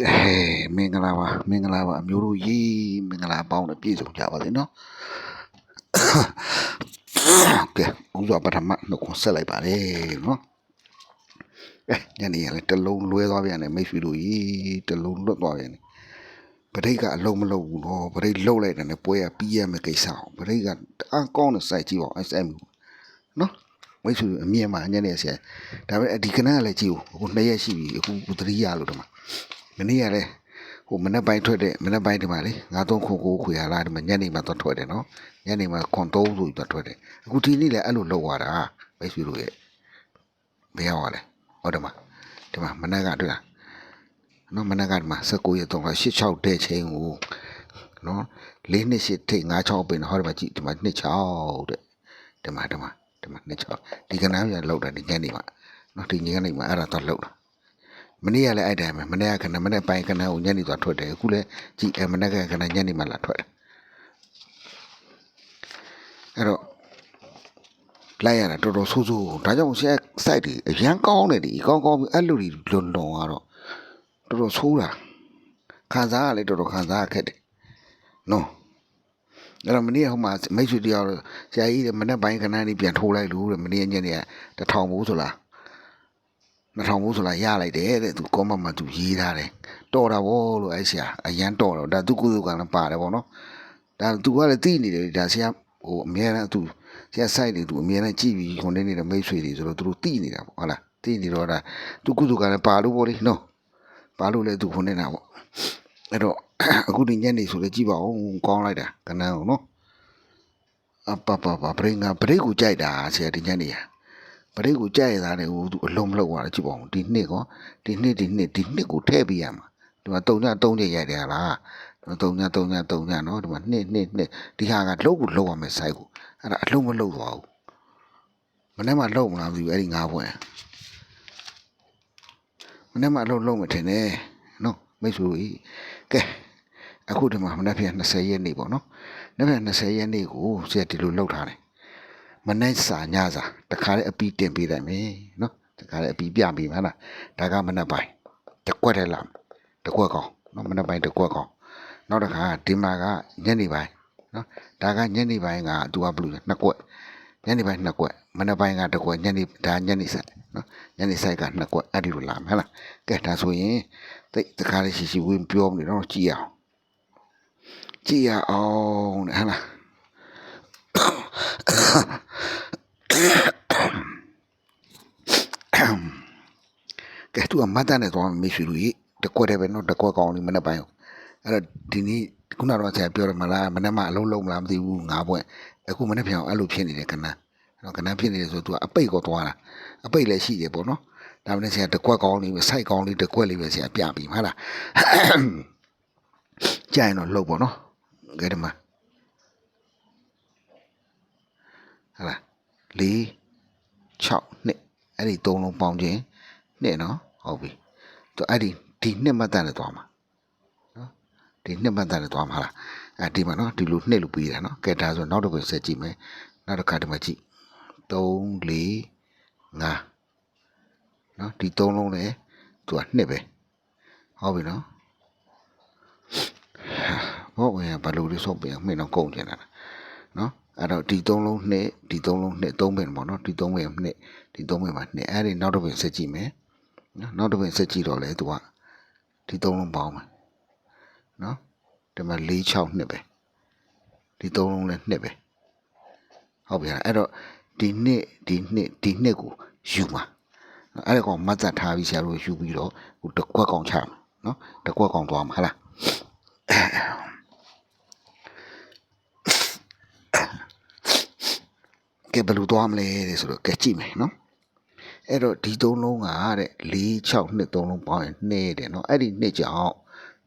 ကဲမင်္ဂလာပါမင်္ဂလာပါအမျိုးတို့ရေးမင်္ဂလာပေါင်းနဲ့ပြည့်စုံကြပါစေနော်ကဲဥစွာပထမနှုတ်ခွန်းဆက်လိုက်ပါလေနော်အဲညနေရလဲတလုံးလွဲသွားပြန်တယ်မိတ်ဆွေတို့ရေးတလုံးလွတ်သွားပြန်တယ်ပရိတ်ကအလုံးမလုံးဘူးနော်ပရိတ်လှုပ်လိုက်တယ်နဲ့ပွဲရပြီးရမယ့်ကိစ္စအောင်ပရိတ်ကတအားကောင်းတဲ့စိုက်ကြည့်ပါအောင် SM နော်မိတ်ဆွေအမြင်မှာညနေဆရာဒါပေမဲ့ဒီကနကလည်းကြည့်ဦးအခုနှစ်ရက်ရှိပြီအခုကုသတိရလို့တမ မနေ့ကလည်းဟိုမနေ့ပိုင်းထွက်တဲ့မနေ့ပိုင်းဒီမှာလေ93ခု9ခွေရလာဒီမှာညနေမှတော့ထွက်တယ်နော်ညနေမှခွန်3ဆိုပြီးတော့ထွက်တယ်အခုဒီနေ့လည်းအဲ့လိုလောက်သွားတာမိတ်ဆွေတို့ရဲ့ဘယ်ရောက်ရလဲဟုတ်တယ်မဒီမှာမနေ့ကတွေ့လားနော်မနေ့ကဒီမှာ19ရက်တော့86တဲ့ချိန်ကိုနော်၄နှစ်ရှိထိတ်96ပင်ဟောဒီမှာကြည့်ဒီမှာ26တဲ့ဒီမှာဒီမှာဒီမှာ26ဒီကနန်းရလောက်တာဒီညနေမှာနော်ဒီညနေမှာအဲ့ဒါတော့လောက်တာ မနေ့ကလည်းအဲ့တိုင်းပဲမနေ့ကခဏမနေ့ပိုင်းခဏကိုညနေသွားထွက်တယ်အခုလည်းကြည့်အဲမနေ့ကခဏညနေမှလာထွက်တယ်အဲ့တော့လိုက်ရတာတော်တော်ဆိုးဆိုးဒါကြောင့်ဆရာ site တွေအရန်ကောင်းတယ်ဒီကောင်းကောင်းပြီးအဲ့လိုတွေလွန်လွန်ကတော့တော်တော်ဆိုးတာခံစားရလေတော်တော်ခံစားရခက်တယ်နော်အဲ့တော့မနေ့ကဟိုမှာမိတ်ဆွေတယောက်ဆရာကြီးတဲ့မနေ့ပိုင်းခဏလေးပြန်ထိုးလိုက်လို့တဲ့မနေ့ညနေကတထောင်ဘူးဆိုလား 2000ဘူးဆိုလားရလိုက်တယ်တဲ့သူကောမမှာသူရေးထားတယ်တော်တာဗောလို့အဲ့ဆရာအရန်တော်တော့ဒါသူကုသကလည်းပါတယ်ဗောနော်ဒါသူကလည်းသိနေတယ်ဒါဆရာဟိုအများအားသူဆရာ site တွေသူအများအားကြည့်ပြီးခွန်နေနေတဲ့မိတ်ဆွေတွေဆိုတော့သူတို့သိနေတာဗောဟုတ်လားသိနေတော့ဒါသူကုသကလည်းပါလို့ဗောလေနော်ပါလို့လည်းသူခွန်နေတာဗောအဲ့တော့အခုဒီညနေဆိုလည်းကြည့်ပါဦးကောင်းလိုက်တာကနန်းအောင်နော်အပပပဘရိငါဘရိတ်ကိုကြိုက်တာဆရာဒီညနေဟာဘ ရိတ်ကိုကြိုက်ရတာလေဟိုသူအလုံးမလောက်သွားတယ်ကြည့်ပါဦးဒီနှစ်ကောဒီနှစ်ဒီနှစ်ဒီနှစ်ကိုထည့်ပေးရမှာဒီမှာ3ည3ညရိုက်တယ်ဟာလား3ည3ည3ညနော်ဒီမှာနှစ်နှစ်နှစ်ဒီဟာကလုံးကိုလုံးရမယ် site ကိုအဲ့ဒါအလုံးမလုံးသွားဘူးမနေ့မှလုံးမလားမသိဘူးအဲ့ဒီငါးဘွဲ့မနေ့မှလုံးလုံးမထင်နဲ့နော်မိတ်ဆွေကြီးကဲအခုဒီမှာမနေ့ပြန်20ရက်နေ့ပေါ့နော်နေ့ပြန်20ရက်နေ့ကိုဆရာဒီလိုလောက်ထားတယ် မနေ့စာညစာတခါလေးအပီးတင်ပေးလိုက်မယ်နော်တခါလေးအပီးပြပေးမှာလားဒါကမနေ့ပိုင်းတစ်ကွက်ထဲလာတစ်ကွက်ကောင်နော်မနေ့ပိုင်းတစ်ကွက်ကောင်နောက်တစ်ခါဒီမှာကညနေပိုင်းနော်ဒါကညနေပိုင်းကသူကဘလို့လဲနှစ်ကွက်ညနေပိုင်းနှစ်ကွက်မနေ့ပိုင်းကတစ်ကွက်ညနေဒါညနေဆိုင်နော်ညနေဆိုင်ကနှစ်ကွက်အဲ့ဒီလိုလာမယ်ဟလားကဲဒါဆိုရင်တိတ်တခါလေးရှိရှိဝင်ပြောမနေတော့ကြည့်ရအောင်ကြည့်ရအောင်တဲ့ဟလား ကဲသူကမတ်တနဲ့သွားမေးရှိလို့တကွက်တည်းပဲနော်တကွက်ကောင်းလေးမနေ့ပိုင်းအဲ့တော့ဒီနေ့ခုနကတော့ဆရာပြောတယ်မလားမနေ့မှအလုံးလုံးမလားမသိဘူးငါးဘွဲ့အခုမနေ့ပြန်အဲ့လိုဖြစ်နေတယ်ကနန်းအဲ့တော့ကနန်းဖြစ်နေတယ်ဆိုသူကအပိတ်ကိုသွားတာအပိတ်လည်းရှိတယ်ပေါ့နော်ဒါမှမဟုတ်ဆရာတကွက်ကောင်းလေးပဲစိုက်ကောင်းလေးတကွက်လေးပဲဆရာပြပြီးမှာလားကြိုင်တော့လှုပ်ပေါ့နော်ကဲဒီမှာ ဟာလား၄6နှစ်အဲ့ဒီသုံးလုံးပေါင်းခြင်းနှစ်နော်ဟုတ်ပြီသူအဲ့ဒီဒီနှစ်မှတ်တမ်းနဲ့သွားမှာနော်ဒီနှစ်မှတ်တမ်းနဲ့သွားမှာလားအဲဒီမှာနော်ဒီလိုနှစ်လို့ပြီးတာနော်ကဲဒါဆိုနောက်တစ်ခုဆက်ကြည့်မယ်နောက်တစ်ခါဒီမှာကြည့်3 4 5နော်ဒီသုံးလုံးလည်းသူကနှစ်ပဲဟုတ်ပြီနော်ဘောဝင်ဘာလို့လဲဆော့ပြန်မင်းတော့ကုန်ကျင်တာနော် အဲ့တော့ဒီသုံးလုံးနှစ်ဒီသုံးလုံးနှစ်သုံးပင်ပေါ့နော်ဒီသုံးပင်နှစ်ဒီသုံးပင်မှာနှစ်အဲ့ဒီနောက်တစ်ပင်ဆက်ကြည့်မယ်နော်နောက်တစ်ပင်ဆက်ကြည့်တော့လေသူကဒီသုံးလုံးပေါင်းမယ်နော်ဒီမှာ4 6နှစ်ပဲဒီသုံးလုံးလည်းနှစ်ပဲဟုတ်ပြီလားအဲ့တော့ဒီနှစ်ဒီနှစ်ဒီနှစ်ကိုယူမှာအဲ့ဒါကောင်မတ်သက်ထားပြီးဆရာတို့ယူပြီးတော့ဟိုတကွက်ကောင်ချမှာနော်တကွက်ကောင်သွားမှာဟလား ကဲဘယ်လိုသွားမလဲတဲ့ဆိုတော့ကဲကြည့်မယ်နော်အဲ့တော့ဒီသုံးလုံးကတဲ့4 6နှစ်သုံးလုံးပေါင်းရင်2တဲ့နော်အဲ့ဒီနှစ်ကြောင့်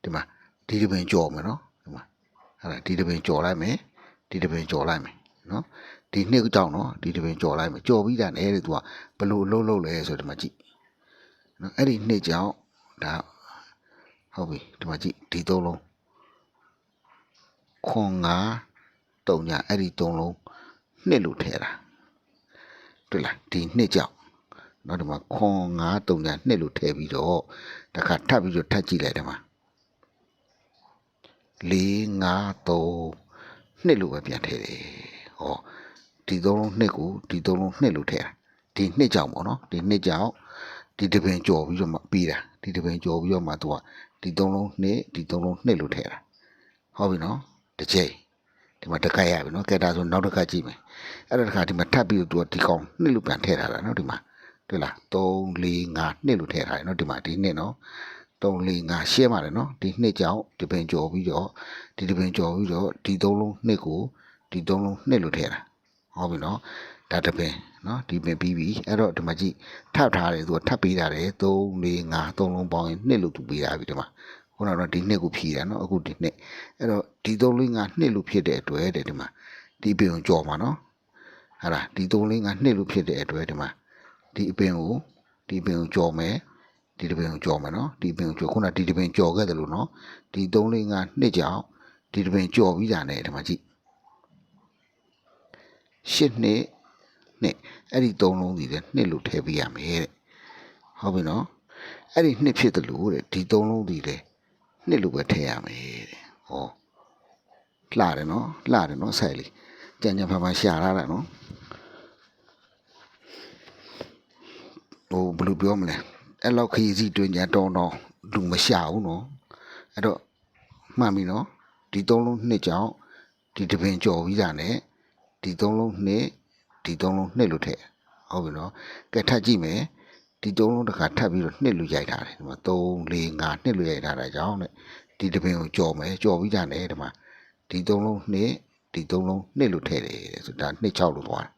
ဒီမှာဒီတစ်ပင်ကြော်မယ်နော်ဒီမှာအဲ့ဒါဒီတစ်ပင်ကြော်လိုက်မယ်ဒီတစ်ပင်ကြော်လိုက်မယ်နော်ဒီနှစ်ကြောင့်နော်ဒီတစ်ပင်ကြော်လိုက်မယ်ကြော်ပြီးတာနဲ့တဲ့သူကဘယ်လိုအလုပ်လုပ်လဲဆိုတော့ဒီမှာကြည့်နော်အဲ့ဒီနှစ်ကြောင့်ဒါဟုတ်ပြီဒီမှာကြည့်ဒီသုံးလုံးခွန်ငါတုံညာအဲ့ဒီသုံးလုံး နှစ်လို့ထဲတာတွေ့လားဒီနှစ်ကြောင့်နော်ဒီမှာခွန်9 3ညာနှစ်လို့ထည့်ပြီးတော့တခါထပ်ပြီးတော့ထပ်ကြည့်လိုက်တယ်မှာ4 5 3နှစ်လို့ပဲပြန်ထည့်တယ်ဟောဒီသုံးလုံးနှစ်ကိုဒီသုံးလုံးနှစ်လို့ထည့်တာဒီနှစ်ကြောင်ပေါ့နော်ဒီနှစ်ကြောင်ဒီတပင်ကြော်ပြီးတော့မှပြီးတာဒီတပင်ကြော်ပြီးတော့မှသူကဒီသုံးလုံးနှစ်ဒီသုံးလုံးနှစ်လို့ထည့်တာဟုတ်ပြီနော်တစ်ချိန် ဒီမှာတစ်ခါရပြီနော်ကဲဒါဆိုနောက်တစ်ခါကြည့်မယ်အဲ့ဒါတစ်ခါဒီမှာထပ်ပြီးတော့သူကဒီကောင်နှစ်လို့ပြန်ထည့်ထားတာနော်ဒီမှာတွေ့လား3 4 5နှစ်လို့ထည့်ထားတယ်နော်ဒီမှာဒီနှစ်နော်3 4 5ရှင်းပါတယ်နော်ဒီနှစ်ကြောင်ဒီပင်ကြော်ပြီးတော့ဒီဒီပင်ကြော်ပြီးတော့ဒီသုံးလုံးနှစ်ကိုဒီသုံးလုံးနှစ်လို့ထည့်တာဟုတ်ပြီနော်ဒါတပင်နော်ဒီပင်ပြီးပြီအဲ့တော့ဒီမှာကြည့်ထပ်ထားတယ်သူကထပ်ပေးတာတယ်3 4 5သုံးလုံးပေါင်းရင်နှစ်လို့သူပေးတာပြီဒီမှာ ခုနကတော့ဒီနှစ်ကိုဖြီးတာနော်အခုဒီနှစ်အဲ့တော့ဒီ3 4 5နှစ်လို့ဖြစ်တဲ့အတွက်တဲ့ဒီမှာဒီပင်ကိုကြော်မှာနော်ဟာလားဒီ3 4 5နှစ်လို့ဖြစ်တဲ့အတွက်ဒီမှာဒီအပင်ကိုဒီပင်ကိုကြော်မယ်ဒီတပင်ကိုကြော်မယ်နော်ဒီပင်ကိုကြော်ခုနဒီတပင်ကြော်ခဲ့တယ်လို့နော်ဒီ3 4 5နှစ်ကြောင်ဒီတပင်ကြော်ပြီးတာနဲ့ဒီမှာကြည့်ရှစ်နှစ်နှစ်အဲ့ဒီ3လုံးစီတဲ့နှစ်လို့ထည့်ပေးရမယ်တဲ့ဟုတ်ပြီနော်အဲ့ဒီနှစ်ဖြစ်တယ်လို့တဲ့ဒီ3လုံးစီတဲ့ နှစ်လို့ပဲထည့်ရမယ်တဲ့ဟောလှတယ်နော်လှတယ်နော်ဆိုင်လေးကြံကြံဖန်ဖန်ရှာရတာနော်ဟိုဘယ်လိုပြောမလဲအဲ့လောက်ခရီးစီတွင်ညာတောင်းတော့လူမရှာဘူးနော်အဲ့တော့မှန်ပြီနော်ဒီ3လုံးနှစ်ကြောင့်ဒီတပင်ကြော်ပြီးတာ ਨੇ ဒီ3လုံးနှစ်ဒီ3လုံးနှစ်လို့ထည့်ဟုတ်ပြီနော်ကဲထပ်ကြည့်မယ် ဒီ3လုံးတစ်ခါထပ်ပြီးတော့နှစ်လို့ရိုက်ထားတယ်ဒီမှာ3 4 5နှစ်လို့ရိုက်ထားတာကြောင့်တဲ့ဒီတပင်ကိုကြော်မယ်ကြော်ပြီးတာ ਨੇ ဒီမှာဒီ3လုံးနှစ်ဒီ3လုံးနှစ်လို့ထည့်တယ်တဲ့ဆိုဒါနှစ်6လို့သွားတယ်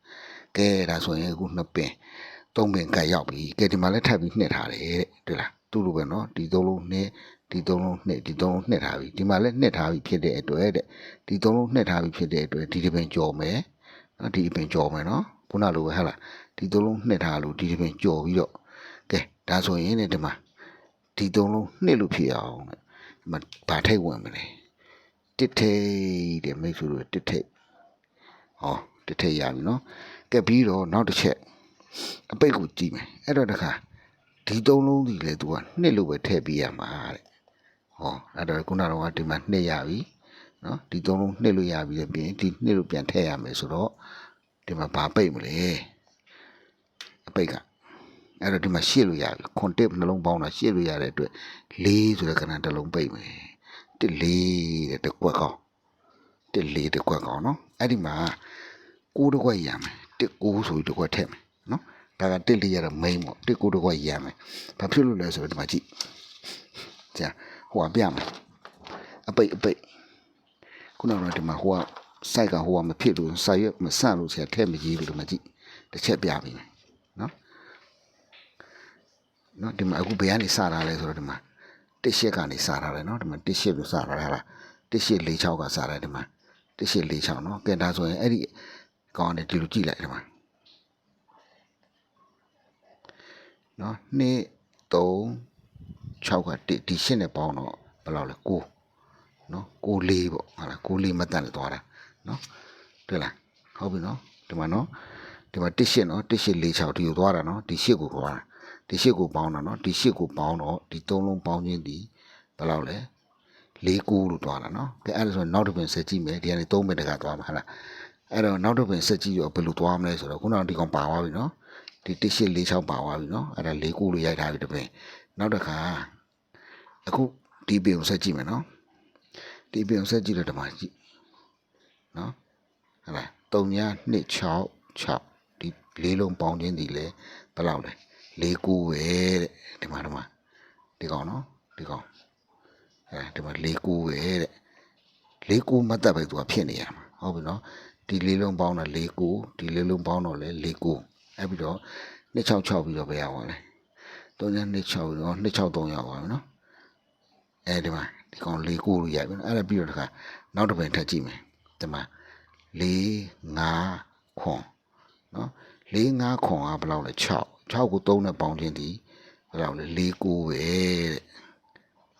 ကဲဒါဆိုရင်အခုနှစ်ပင်သုံးပင်ကတ်ရောက်ပြီကဲဒီမှာလည်းထပ်ပြီးနှစ်ထားတယ်တဲ့တွေ့လားသူ့လိုပဲနော်ဒီ3လုံးနှစ်ဒီ3လုံးနှစ်ဒီ3လုံးနှစ်ထားပြီဒီမှာလည်းနှစ်ထားပြီဖြစ်တဲ့အတွက်တဲ့ဒီ3လုံးနှစ်ထားပြီဖြစ်တဲ့အတွက်ဒီတပင်ကြော်မယ်နော်ဒီအပင်ကြော်မယ်နော်ခုနလိုပဲဟဲ့လားဒီသုံးလုံးနှစ်ထားလို့ဒီတပင်ကြော်ပြီးတော့ကဲ ဒါဆိုရင်ねဒီမှာဒီသုံးလုံးနှစ်လို့ဖြစ်အောင်တဲ့ဒီမှာဘာထိတ်ဝင်မလဲတစ်ထိတ်တဲ့မိတ်ဆွေတို့တစ်ထိတ်ဟောတစ်ထိတ်ရပြီနော်ကဲပြီးတော့နောက်တစ်ချက်အပိတ်ကိုကြည့်မယ်အဲ့တော့တခါဒီသုံးလုံးဒီလေသူကနှစ်လို့ပဲထည့်ပေးရမှာတဲ့ဟောအဲ့တော့ခုနကတော့ဒီမှာနှစ်ရပြီနော်ဒီသုံးလုံးနှစ်လို့ရပြီလေပြင်ဒီနှစ်လို့ပြန်ထည့်ရမယ်ဆိုတော့ဒီမှာဘာပိတ်မလဲအပိတ်က အဲ့တော့ဒီမှာရှေ့လို့ရပြီခွန်တစ်နှလုံးပေါင်းတာရှေ့လို့ရတဲ့အတွက်၄ဆိုတဲ့ကဏ္ဍတစ်လုံးပိတ်မယ်တစ်၄တဲ့တစ်ကွက်ကောင်းတစ်၄တစ်ကွက်ကောင်းနော်အဲ့ဒီမှာကိုးတစ်ကွက်ရမယ်တစ်ကိုးဆိုပြီးတစ်ကွက်ထည့်မယ်နော်ဒါကတစ်လေးရတော့ main ပေါ့တစ်ကိုးတစ်ကွက်ရမယ်ဘာဖြစ်လို့လဲဆိုတော့ဒီမှာကြည့်ကြာဟိုကပြမယ်အပိတ်အပိတ်ခုနကတော့ဒီမှာဟိုက site ကဟိုကမဖြစ်လို့ site ရမဆန့်လို့ဆရာထည့်မကြီးလို့ဒီမှာကြည့်တစ်ချက်ပြပေးမယ်နော် နော်ဒီမှာအခုဘယ်ကနေစတာလဲဆိုတော့ဒီမှာတစ်ရှစ်ကနေစတာလဲနော်ဒီမှာတစ်ရှစ်လို့စတာလဲဟာလားတစ်ရှစ်၄6ကစတာဒီမှာတစ်ရှစ်၄6နော်ကဲဒါဆိုရင်အဲ့ဒီကောင်းတယ်ဒီလိုကြည့်လိုက်ဒီမှာနော်2 3 6ကတစ်ဒီရှစ်နဲ့ပေါင်းတော့ဘယ်လောက်လဲ9နော်6 4ပေါ့ဟာလား6 4မတန်လည်းသွားတာနော်တွေ့လားဟုတ်ပြီနော်ဒီမှာနော်ဒီမှာတစ်ရှစ်နော်တစ်ရှစ်၄6ဒီကိုသွားတာနော်ဒီရှစ်ကိုသွားတာ ဒီရှစ်ကိုပေါင်းတာနော်ဒီရှစ်ကိုပေါင်းတော့ဒီသုံးလုံးပေါင်းခြင်းဒီဘယ်လောက်လဲ၄ကူလို့သွားတာနော်ကဲအဲ့ဒါဆိုနောက်တစ်ပင်ဆက်ကြည့်မယ်ဒီကနေ၃ပင်တကသွားမှာဟာလားအဲ့တော့နောက်တစ်ပင်ဆက်ကြည့်ရောဘယ်လိုသွားမလဲဆိုတော့ခုနကဒီကောင်ပါသွားပြီနော်ဒီတစ်ရှစ်၄6ပါသွားပြီနော်အဲ့ဒါ၄ကူလို့ရိုက်ထားပြီတစ်ပင်နောက်တစ်ခါအခုဒီပင်ကိုဆက်ကြည့်မယ်နော်ဒီပင်ကိုဆက်ကြည့်လို့ဒီမှာကြည့်နော်ဟဲ့လား3ည2 6 6ဒီလေးလုံးပေါင်းခြင်းဒီလဲဘယ်လောက်လဲ ၄ကူပဲတဲ့ဒီမှာဒီမှာဒီကောင်နော်ဒီကောင်အဲဒီမှာ၄ကူပဲတဲ့၄ကူမတ်တပ်ပဲသူကဖြစ်နေရမှာဟုတ်ပြီနော်ဒီလေးလုံးပေါင်းတာ၄ကူဒီလေးလုံးပေါင်းတော့လဲ၄ကူအဲ့ပြီးတော့266ပြီးတော့ဘယ်ရောက်လဲ3ည2 6ပြီးတော့263ရောက်ပါမယ်နော်အဲဒီမှာဒီကောင်၄ကူလို့ရိုက်ပြီနော်အဲ့ဒါပြီးတော့တခါနောက်တစ်ပင်ထပ်ကြည့်မယ်ဒီမှာ4 5ခွန်နော်4 5ခွန်ကဘယ်လောက်လဲ6 6ကို3နဲ့ပေါင်းခြင်းဒီဘယ်လောက်လဲ4 9ပဲတဲ့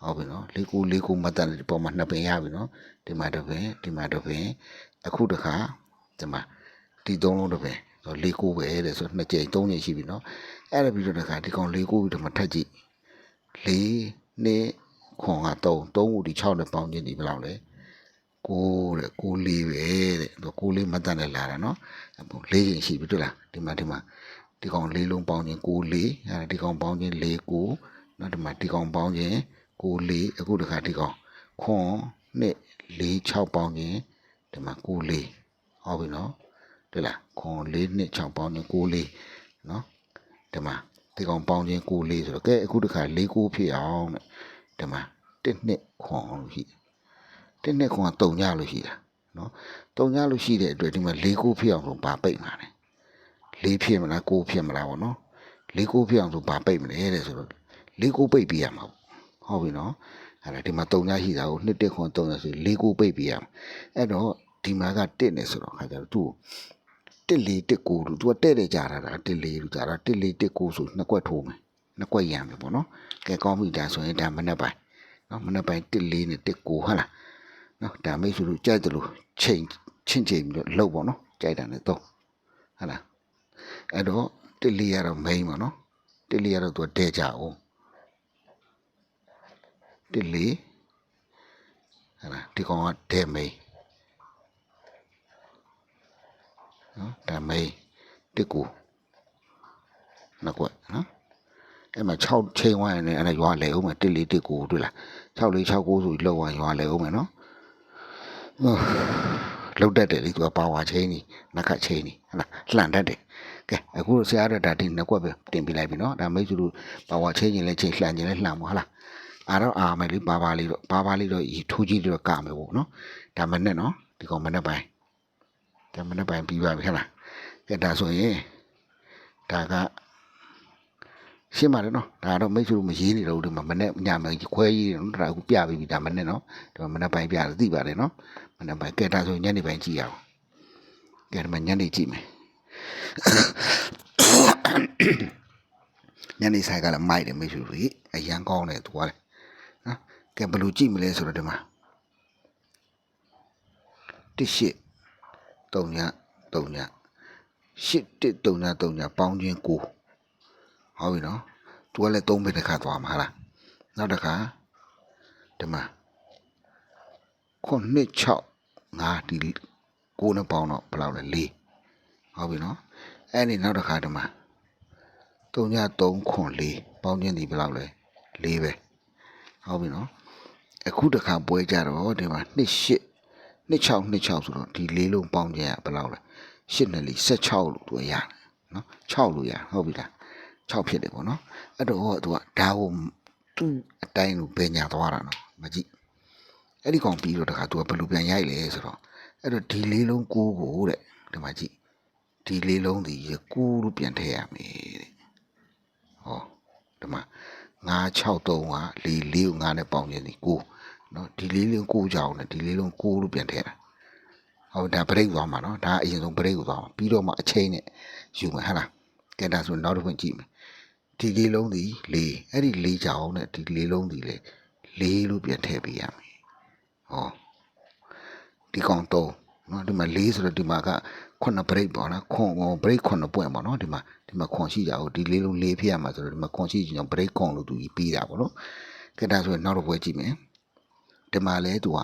ဟုတ်ပြီနော်4 9 4 9မတ်တန်ဒီပေါ်မှာနှစ်ပင်ရပြီနော်ဒီမှာတစ်ပင်ဒီမှာတစ်ပင်အခုတခါဒီမှာဒီသုံးလုံးတစ်ပင်ဆို4 9ပဲတဲ့ဆိုနှစ်ကြိမ်3ကြိမ်ရှိပြီနော်အဲ့ဒါပြီးတော့တခါဒီကောင်လေးကိုပြီးတော့မထက်ကြည့်လေးနှစ်ခွန်က3 3ခုဒီ6နဲ့ပေါင်းခြင်းဒီဘယ်လောက်လဲ6တဲ့6လေးပဲတဲ့သူ6လေးမတတ်နဲ့လာတာနော်အခု၄ချိန်ရှိပြီတွေ့လားဒီမှာဒီမှာ ဒီကောင်လေးလုံးပေါင်းခြင်း6လေးအဲ့ဒါဒီကောင်ပေါင်းခြင်း4 9နော်ဒီမှာဒီကောင်ပေါင်းခြင်း6လေးအခုတခါဒီကောင်ခွန်နှစ်4 6ပေါင်းခြင်းဒီမှာ6လေးဟုတ်ပြီနော်တွေ့လားခွန်4နှစ်6ပေါင်းခြင်း6လေးနော်ဒီမှာဒီကောင်ပေါင်းချင်းကိုလေးဆိုတော့ကဲအခုတခါလေးကိုဖြစ်အောင်တဲ့ဒီမှာတစ်နှစ်ခွန်လို့ရှိတယ်တစ်နှစ်ခွန်ကတုံညလို့ရှိတာနော်တုံညလို့ရှိတဲ့အတွက်ဒီမှာလေးကိုဖြစ်အောင်ဆိုဘာပိတ်မှာလဲ လေးဖြစ်မလားကိုဖြစ်မလားဗောနော်လေးကိုဖြစ်အောင်ဆိုဘာပိတ်မလဲတဲ့ဆိုတော့လေးကိုပိတ်ပြရမှာပေါ့ဟုတ်ပြီနော်အဲ့ဒါဒီမှာတုံညရှိတာကိုနှစ်တစ်ခွန်တုံညဆိုလေးကိုပိတ်ပြရမှာအဲ့တော့ဒီမှာကတစ်နေဆိုတော့ခါကြတော့သူ့ကိုတစ်လေးတစ်ကိုလို့သူကတဲ့တဲ့ကြတာတာတစ်လေးလို့ကြတာတစ်လေးတစ်ကိုဆိုနှစ်ကွက်ထိုးမယ်နှစ်ကွက်ရံမယ်ပေါ့နော်ကဲကောင်းပြီဒါဆိုရင်ဒါမနေ့ပိုင်းနော်မနေ့ပိုင်းတစ်လေးနဲ့တစ်ကိုဟုတ်လားနော်ဒါမိတ်ဆွေတို့ကြိုက်တယ်လို့ချိန်ချင်းချိန်ပြီးတော့လှုပ်ပေါ့နော်ကြိုက်တာနဲ့တော့ဟုတ်လား အဲ့တော့တစ်လေးရတော့ main ပေါ့နော်တစ်လေးရတော့သူကတဲ့ကြအောင်တစ်လေးဟုတ်လားဒီကောင်ကတဲ့ main နော်ဒါမေးတစ်ကူနောက်ကွက်နော်အဲ့မှာ6ချိန်ဝိုင်းနေအဲ့ဒါရွာလေဦးမယ်တစ်လေးတစ်ကူတွေ့လား6လေး6 9ဆိုပြီးလောက်ဝိုင်းရွာလေဦးမယ်နော်လောက်တတ်တယ်လေသူကပါဝါချိန်ကြီးနက်ခတ်ချိန်ကြီးဟ လားလှန်တတ်တယ်ကဲအခုဆရာတို့ဒါဒီနှစ်ကွက်ပဲတင်ပြလိုက်ပြီနော်ဒါမိတ်ဆွေတို့ပါဝါချိန်ကြီးလဲချိန်လှန်ကြီးလဲလှန်မှာဟလားအားတော့အာမယ်လေပါပါလေးတော့ပါပါလေးတော့ဤထိုးကြီးတော့ကမယ်ပေါ့နော်ဒါမနဲ့နော်ဒီကောင်မနဲ့ပိုင်းဒါမနဲ့ပိုင်းပြီးပါပြီဟလားကဲဒါဆိုရင်ဒါကရှင်းပါတယ်နော်ဒါတော့မိတ်ဆွေမရေးနေတော့ဒီမှာမနေ့ညမခွဲရေးနော်ဒါအခုပြပြီးပြီဒါမနေ့နော်ဒီမှာမနေ့ပိုင်းပြတယ်သိပါတယ်နော်မနေ့ပိုင်းကဲဒါဆိုညနေပိုင်းကြည့်အောင် ကဲဒီမှာညနေကြည့်မယ်ညနေဆိုင်ကလည်းမိုက်တယ်မိတ်ဆွေကြီးအရန်ကောင်းတယ်သူကလည်းနော်ကဲဘယ်လိုကြည့်မလဲဆိုတော့ဒီမှာတစ်ရှစ်တုံညတုံညရှစ်တစ်တုံညာတုံညာပေါင်းချင်းကိုဟုတ်ပြီနော်သူကလည်းသုံးပဲတစ်ခါသွားမှာဟာလားနောက်တစ်ခါဒီမှာခုနှစ်6ငါဒီ ကိုနဲ့ပေါင်းတော့ဘယ်လောက်လဲ4ဟုတ်ပြီနော်အဲ့ဒီနောက်တစ်ခါဒီမှာတုံညာ3ခွန်4ပေါင်းချင်းဒီဘယ်လောက်လဲ4ပဲဟုတ်ပြီနော်အခုတစ်ခါပွဲကြတော့ဒီမှာနှစ်8နှစ်6နှစ်6ဆိုတော့ဒီ၄လုံးပေါင်းချင်းကဘယ်လောက်လဲရှစ်နဲ့လီ16လို့သူကရတယ်နော်6လို့ရဟုတ်ပြီလား6ဖြစ်တယ်ပေါ့နော်အဲ့တော့ဟောသူကဒါကိုသူ့အတိုင်းကိုပညာသွားတာနော်မကြည့်အဲ့ဒီကောင်ပြီးတော့တခါသူကဘယ်လိုပြန်ရိုက်လဲဆိုတော့ အဲ့တော့ဒီလေးလုံးကိုကိုတဲ့ဒီမှာကြည့်ဒီလေးလုံးဒီရကူလို့ပြန်ထည့်ရမယ်တဲ့ဟောဒီမှာ9 6 3ကလေးလေးကို9နဲ့ပေါင်းရင်ဒီကိုနော်ဒီလေးလုံးကိုကြောင်နဲ့ဒီလေးလုံးကိုလို့ပြန်ထည့်တာဟုတ်ဒါ break သွားမှာနော်ဒါအရင်ဆုံး break ကိုသွားမှာပြီးတော့မှအချိန်နဲ့ယူမယ်ဟဟလားကဲဒါဆိုနောက်တစ်ခွင့်ကြည့်မယ်ဒီလေးလုံးဒီလေးအဲ့ဒီလေးကြောင်နဲ့ဒီလေးလုံးဒီလေလေးလို့ပြန်ထည့်ပေးရမယ်ဟော ဒီကောင်တော့နော်ဒီမှာလေးဆိုတော့ဒီမှာကခုနှစ် break ပေါ့နော်ခွန် break ခုနှစ်ပွင့်ပေါ့နော်ဒီမှာဒီမှာခွန်ရှိကြအောင်ဒီလေးလုံးလေးဖြစ်ရမှာဆိုတော့ဒီမှာခွန်ရှိကြအောင် break ခွန်လို့သူကြီးပြီးတာပေါ့နော်ကဲဒါဆိုရင်နောက်တစ်ပွဲကြည့်မယ်ဒီမှာလဲသူက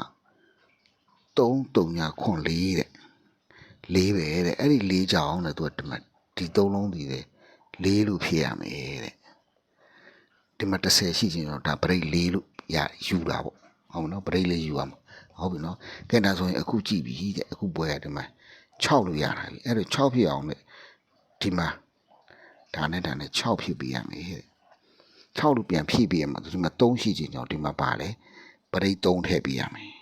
3 3ညာခွန်4တဲ့4ပဲတဲ့အဲ့ဒီ4ကြောင်တဲ့သူကဒီမှာဒီ3လုံးဒီတဲ့4လို့ဖြစ်ရမယ်တဲ့ဒီမှာ30ရှိချင်းတော့ဒါ break 4လို့ရယူတာပေါ့ဟုတ်နော် break လေးယူရမှာ ဟုတ်ပြီနော်ကဲဒါဆိုရင်အခုကြည့်ပြီတဲ့အခုပွဲရဒီမှာ6လို့ရတာပြီအဲ့တော့6ဖြစ်အောင်တဲ့ဒီမှာဒါနဲ့ဒါနဲ့6ဖြစ်ပြရမယ်တဲ့6လို့ပြန်ဖြည့်ပြရမှာဒီမှာ3ရှိချင်းကြောင့်ဒီမှာပါလေ break 3ထည့်ပြရမယ်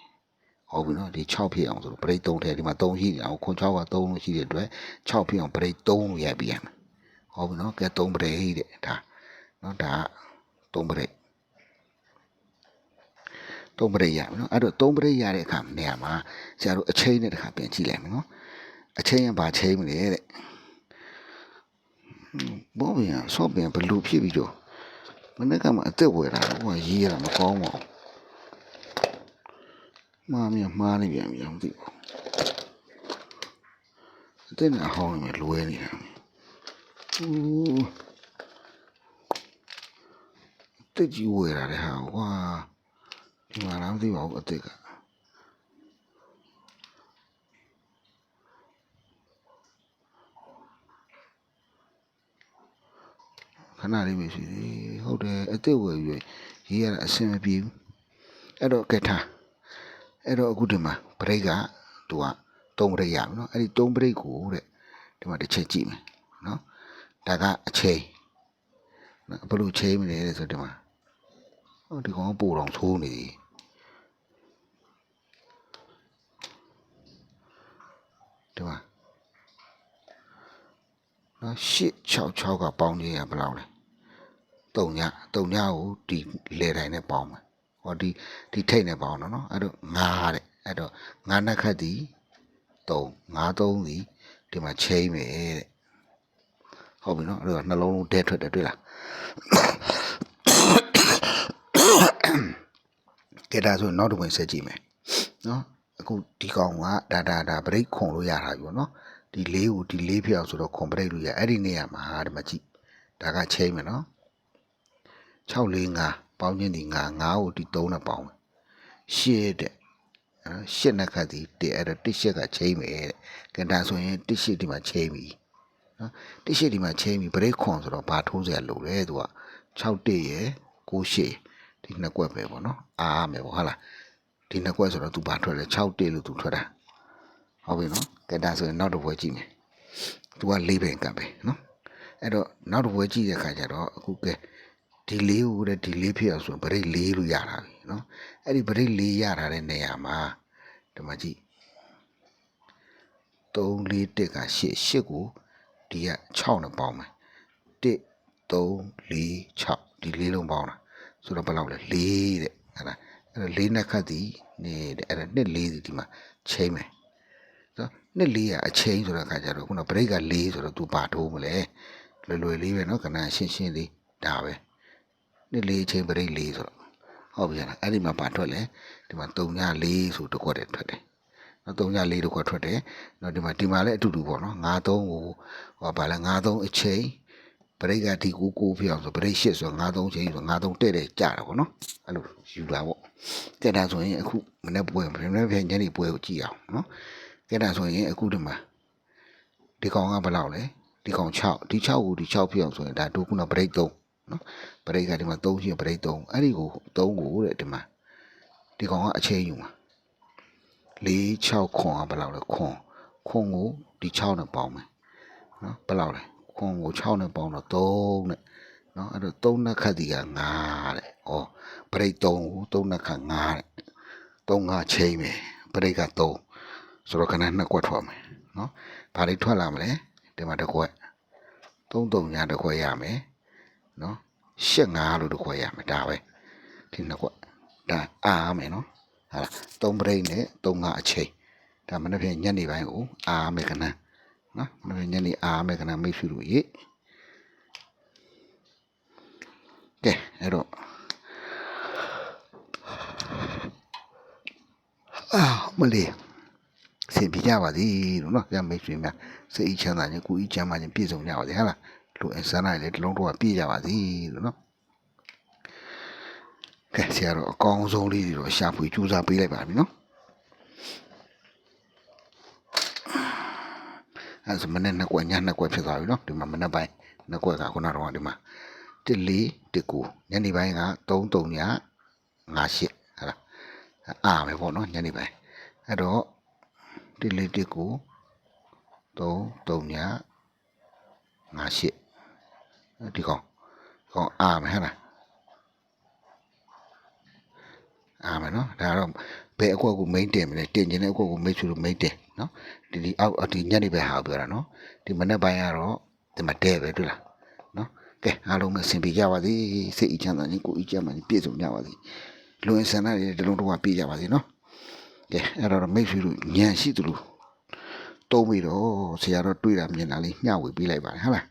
ဟုတ်ပြီနော်ဒီ6ဖြစ်အောင်ဆိုတော့ break 3ထဲဒီမှာ3ရှိနေအောင်ခွန်6က3လို့ရှိတဲ့အတွက်6ဖြစ်အောင် break 3လို့ရိုက်ပြရမယ်ဟုတ်ပြီနော်ကဲ3 break တဲ့ဒါနော်ဒါ3 break 3 break ရမယ်နော်အဲ့တော့3 break ရတဲ့အခါနေရာမှာဆရာတို့အချိန်နဲ့တစ်ခါပြန်ကြည့်လိုက်မယ်နော်အချိန်ကဘာချိန်မလဲတဲ့ဘောပြန်ဆော့ပြန်ဘလူဖြစ်ပြီးတော့မနေ့ကမှအသက်ဝယ်တာဟိုကရေးရတာမကောင်းပါဘူးမှားမြမှားနေပြန်ပြီမသိဘူးအစ်နဲ့ဟောင်းနေလွဲနေတာဦးတိတ်ကြီးဝယ်တာလေဟာကွာ ဒီမှာတော့မသိပါဘူးအစ်စ်ကခဏလေးပဲရှိသေးဟုတ်တယ်အစ်စ်ဝယ်ပြီးရေးရတာအဆင်မပြေဘူးအဲ့တော့ကဲထားအဲ့တော့အခုဒီမှာဘရိတ်ကသူက3ဘရိတ်ရမယ်နော်အဲ့ဒီ3ဘရိတ်ကိုတဲ့ဒီမှာတစ်ချက်ကြည့်မယ်နော်ဒါကအချိန်နော်ဘယ်လိုချိန်မလဲတဲ့ဆိုဒီမှာဟောဒီကောင်ကပိုတော့သိုးနေသည် ဒီမှာနော်866ကပေါင်းခြင်းရဘယ်လောက်လဲ3ည3ညကိုဒီလေတိုင်းနဲ့ပေါင်းမယ်ဟောဒီဒီထိတ်နဲ့ပေါင်းတော့နော်အဲ့တော့9တဲ့အဲ့တော့9နှစ်ခတ်ဒီ3 5 3ဒီဒီမှာချိန်မယ်တဲ့ဟုတ်ပြီနော်အဲ့တော့နှလုံးလုံးတဲထွက်တယ်တွေ့လားကဲဒါဆိုနောက်တစ်ဝင်ဆက်ကြည့်မယ်နော် အခုဒီကောင်ကဒါဒါဒါဘရိတ်ခုံလို့ရတာပြီပေါ့နော်ဒီလေးကိုဒီလေးဖြောက်ဆိုတော့ခုံဘရိတ်လို့ရအဲ့ဒီနေရာမှာဒီမှာကြည့်ဒါကချိန်မယ်နော်645ပေါင်းချင်းဒီ9 9ကိုဒီ3နဲ့ပေါင်းမယ်ရှစ်တဲ့နော်ရှစ်နှစ်ခတ်ဒီတဲ့အဲ့တော့တစ်ရှစ်ကချိန်မယ်တဲ့ကဲဒါဆိုရင်တစ်ရှစ်ဒီမှာချိန်ပြီနော်တစ်ရှစ်ဒီမှာချိန်ပြီဘရိတ်ခွန်ဆိုတော့ဘာထိုးစရာလိုလဲသူက6တက်ရယ်9ရှစ်ဒီနှစ်ကွက်ပဲပေါ့နော်အားမယ်ပေါ့ဟုတ်လား ဒီနှစ်ကွက်ဆိုတော့သူဘာထွက်လဲ6တက်လို့သူထွက်တာဟုတ်ပြီနော်ကဲဒါဆိုရင်နောက်တစ်ပွဲကြည့်မယ်သူက၄ပင်ကပ်ပဲနော်အဲ့တော့နောက်တစ်ပွဲကြည့်တဲ့ခါကျတော့အခုကဲဒီလေးကိုတဲ့ဒီလေးဖြစ်အောင်ဆိုရင်ဗရိတ်လေးလို့ရတာပြီနော်အဲ့ဒီဗရိတ်လေးရတာတဲ့နေရာမှာဒီမှာကြည့်3 4တက်က8 8ကိုဒီက6နဲ့ပေါင်းမယ်1 3 4 6ဒီလေးလုံးပေါင်းတာဆိုတော့ဘယ်လောက်လဲ4တဲ့ဟုတ်လား အဲ့ဒါလေးနှက်ခတ်သည်နေအဲ့ဒါနှစ်လေးဒီမှာချိန်မယ်ဆိုတော့နှစ်လေးကအချိန်ဆိုတဲ့ခါကျတော့ခုနဘရိတ်ကလေးဆိုတော့ तू ပါထိုးမလဲလွယ်လွယ်လေးပဲနော်ခဏရှင်းရှင်းလေးဒါပဲနှစ်လေးချိန်ဘရိတ်လေးဆိုတော့ဟုတ်ပြီလားအဲ့ဒီမှာပါထွက်လဲဒီမှာ3ည4ဆိုတကွက်တည်းထွက်တယ်နော်3ည4တကွက်ထွက်တယ်နော်ဒီမှာဒီမှာလည်းအတူတူပေါ့နော်53ကိုဟောပါလဲ53အချိန် ဘရိတ်ကဒီကိုကိုဖြစ်အောင်ဆိုဘရိတ်8ဆို53ချိန်ဆို53တဲ့တဲ့ကြတာပေါ့နော်အဲ့လိုယူတာပေါ့တဲ့ဒါဆိုရင်အခုမနေ့ပွဲမနေ့ပြန်ညနေပွဲကိုကြည့်အောင်နော်တဲ့ဒါဆိုရင်အခုဒီမှာဒီကောင်ကဘယ်လောက်လဲဒီကောင်6ဒီ6ကိုဒီ6ဖြစ်အောင်ဆိုရင်ဒါဒုခုနဘရိတ်3နော်ဘရိတ်ကဒီမှာ3ရှိရင်ဘရိတ်3အဲ့ဒီကို3ကိုတဲ့ဒီမှာဒီကောင်ကအချိန်ယူမှာ4 6ခွန်ကဘယ်လောက်လဲခွန်ခွန်ကိုဒီ6နဲ့ပေါင်းမယ်နော်ဘယ်လောက်လဲ ခွန်ကို6နဲ့ပေါင်းတော့3နဲ့နော်အဲ့တော့3နဲ့ခတ်ဒီက9တဲ့ဩဘရိတ်3ကို3နဲ့ခတ်9တဲ့3ကချိန်မယ်ဘရိတ်က3ဆိုတော့ခဏနှစ်ကွက်ထွက်မယ်နော်ဘာတွေထွက်လာမလဲဒီမှာတစ်ကွက်3 3ညာတစ်ခွက်ရမယ်နော်ရှစ်ငါလို့တစ်ခွက်ရမယ်ဒါပဲဒီနှစ်ခွက်ဒါအားမယ်နော်ဟာလားသုံးပရိတ်နဲ့သုံးငါအချိန်ဒါမနေ့ဖြန်ညနေပိုင်းကိုအားမယ်ကန န်းနော်မနေ့ညနေအားမယ်ကနန်းမိတ်ဆွေတို့ရေကဲအဲ့တော့အာမလေးစင်ပြကြပါသည်လို့နော်ညမိတ်ဆွေများစိတ်အချမ်းသာခြင်းကိုယ်အချမ်းသာခြင်းပြည့်စုံကြပါစေဟာလားလူအစမ်းနိုင်လေတလုံးတော့ပြည့်ကြပါသည်လို့နော်ကဲဆရာတော့အကောင်းဆုံးလေးတွေတော့ရှာဖွေကြိုးစားပေးလိုက်ပါပြီနော် အဲဆိုမနေ့နှစ်ကွက်ညနှစ်ကွက်ဖြစ်သွားပြီနော်ဒီမှာမနေ့ပိုင်းနှစ်ကွက်ကခုနကတော့ဒီမှာ1 4 1 9ညနေပိုင်းက3 3ည5 8ဟာလားအားမယ်ပေါ့နော်ညနေပိုင်းအဲ့တော့1 4 1 9 3 3ည5 8ဒီကောင်ကောင်အားမယ်ဟဲ့လားအားမယ်နော်ဒါတော့ ဘယ်အကွက်ကို main တင်မလဲတင်ခြင်းတဲ့အကွက်ကို make sure main တင်နော်ဒီဒီအောက်ဒီညနေပဲဟာပြောတာနော်ဒီမနေ့ပိုင်းကတော့ဒီမှာတဲပဲတွေ့လားနော်ကဲအားလုံးပဲဆင်ပြေကြပါစေစိတ်အချမ်းသာခြင်းကိုယ်အချမ်းသာခြင်းပြည့်စုံကြပါစေလူဝင်ဆန္ဒတွေတလုံးတော့ပြည့်ကြပါစေနော်ကဲအဲ့တော့ make sure ညံရှိသလိုတုံးပြီးတော့ဆရာတော့တွေ့တာမြင်တာလေးမျှဝေပေးလိုက်ပါတယ်ဟုတ်လား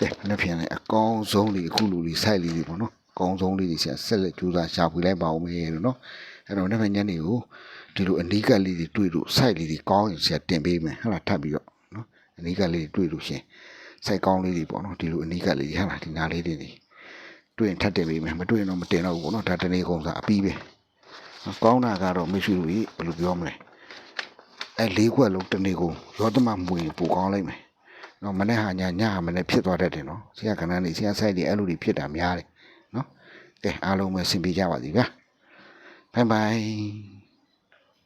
ကဲနှစ်ဖြန်လည်းအကောင်းဆုံးလေးအခုလူလေး site လေးတွေပေါ့နော်အကောင်းဆုံးလေးတွေဆရာဆက်လက်ကြိုးစားရှာဖွေလိုက်ပါဦးမယ်လို့နော် အဲ့တော့နှစ်ဖြန်ညနေကိုဒီလိုအနီးကပ်လေးတွေတွေ့လို့ site လေးတွေကောင်းရင်ဆရာတင်ပေးမယ်ဟုတ်လားထပ်ပြီးတော့နော်အနီးကပ်လေးတွေတွေ့လို့ရှင် site ကောင်းလေးတွေပေါ့နော်ဒီလိုအနီးကပ်လေးတွေဟုတ်လားဒီနားလေးတွေတွေ့ရင်ထပ်တင်ပေးမယ်မတွေ့ရင်တော့မတင်တော့ဘူးပေါ့နော်ဒါတနေ့ကုန်စားအပြီးပဲကောင်းတာကတော့မရှိဘူးကြီးဘယ်လိုပြောမလဲအဲလေးခွက်လုံးတနေ့ကုန်ရောသမမွေပူကောင်းလိုက်မယ်နော်မနေ့ဟာညညဟာမနေ့ဖြစ်သွားတတ်တယ်နော်ဆရာကဏ္ဍနေဆရာဆိုင်တွေအဲ့လိုတွေဖြစ်တာများတယ်နော်ကဲအားလုံးပဲဆင်ပြေကြပါစေဗျာ ဘိုင်ဘိုင်